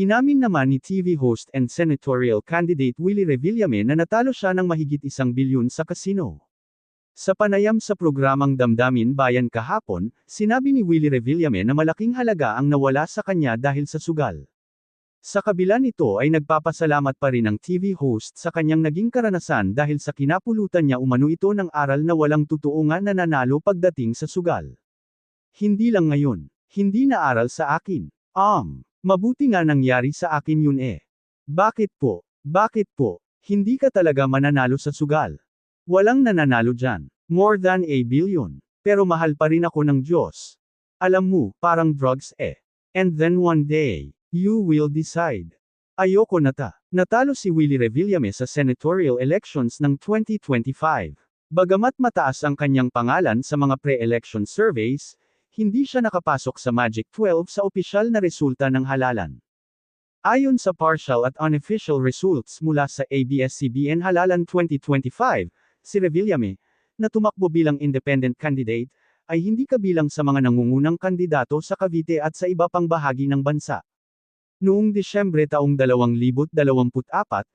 Inamin naman ni TV host and senatorial candidate Willie Revillame na natalo siya ng mahigit isang bilyon sa kasino. Sa panayam sa programang Damdamin Bayan kahapon, sinabi ni Willie Revillame na malaking halaga ang nawala sa kanya dahil sa sugal. Sa kabila nito ay nagpapasalamat pa rin ang TV host sa kanyang naging karanasan dahil sa kinapulutan niya umano ito ng aral na walang totoo nga nananalo pagdating sa sugal. Hindi lang ngayon, hindi na aral sa akin. Um, mabuti nga nangyari sa akin yun eh. Bakit po? Bakit po? Hindi ka talaga mananalo sa sugal. Walang nananalo dyan. More than a billion. Pero mahal pa rin ako ng Diyos. Alam mo, parang drugs eh. And then one day, you will decide. Ayoko na ta. Natalo si Willie Revillame sa senatorial elections ng 2025. Bagamat mataas ang kanyang pangalan sa mga pre-election surveys, hindi siya nakapasok sa Magic 12 sa opisyal na resulta ng halalan. Ayon sa partial at unofficial results mula sa ABS-CBN Halalan 2025, si Revillame, na tumakbo bilang independent candidate, ay hindi kabilang sa mga nangungunang kandidato sa Cavite at sa iba pang bahagi ng bansa. Noong Disyembre taong 2024,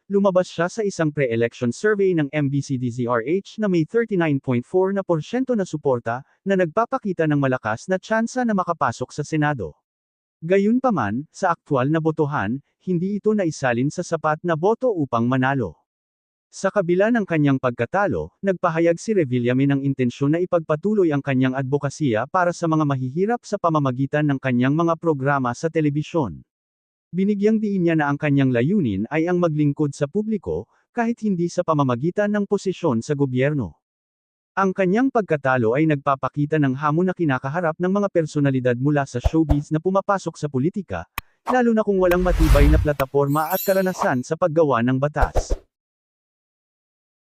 lumabas siya sa isang pre-election survey ng MBC-DZRH na may 39.4 na porsyento na suporta, na nagpapakita ng malakas na tsansa na makapasok sa Senado. Gayunpaman, sa aktwal na botohan, hindi ito naisalin sa sapat na boto upang manalo. Sa kabila ng kanyang pagkatalo, nagpahayag si Revillame ng intensyon na ipagpatuloy ang kanyang advokasya para sa mga mahihirap sa pamamagitan ng kanyang mga programa sa telebisyon. Binigyang diin niya na ang kanyang layunin ay ang maglingkod sa publiko, kahit hindi sa pamamagitan ng posisyon sa gobyerno. Ang kanyang pagkatalo ay nagpapakita ng hamon na kinakaharap ng mga personalidad mula sa showbiz na pumapasok sa politika, lalo na kung walang matibay na plataporma at karanasan sa paggawa ng batas.